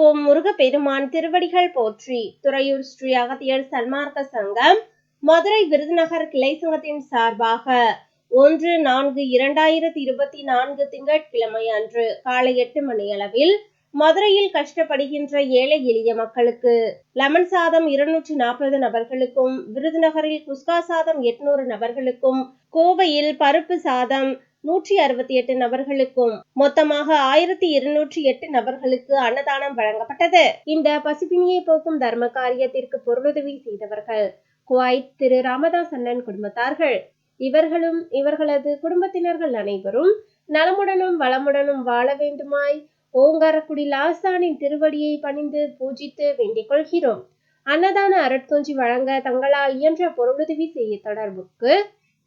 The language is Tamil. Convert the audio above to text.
ஓம் முருகப்பெருமான் திருவடிகள் போற்றி. துறையூர் ஸ்ரீ அகத்தியர் சன்மார்க்க சங்கம் மதுரை விருதுநகர் கிளை சங்கத்தின் சார்பாக ஒன்று நான்கு இரண்டாயிரத்தி இருபத்தி நான்கு திங்கட்கிழமை அன்று காலை எட்டு மணி அளவில் மதுரையில் கஷ்டப்படுகின்ற ஏழை எளிய மக்களுக்கு லெமன் சாதம் இருநூற்றி நாற்பது நபர்களுக்கும் விருதுநகரில் குஸ்கா சாதம் எட்நூறு நபர்களுக்கும் கோவையில் பருப்பு சாதம் நூற்றி அறுபத்தி எட்டு நபர்களுக்கும் மொத்தமாக ஆயிரத்தி இருநூற்றி எட்டு நபர்களுக்கு அன்னதானம் வழங்கப்பட்டது. இந்த பசிப்பினியை போக்கும் தர்ம காரியத்திற்கு பொருளுதவி செய்தவர்கள் குவைத் திரு ராமதாஸ் அண்ணன் குடும்பத்தார்கள். இவர்களும் இவர்களது குடும்பத்தினர்கள் அனைவரும் நலமுடனும் வளமுடனும் வாழ வேண்டுமாய் ஓங்காரக்குடி லாஸ்தானின் திருவடியை பணிந்து பூஜித்து வேண்டிக் கொள்கிறோம். அன்னதான அருட்கொஞ்சி வழங்க தங்களால் இயன்ற பொருளுதவி செய்ய தொடர்புக்கு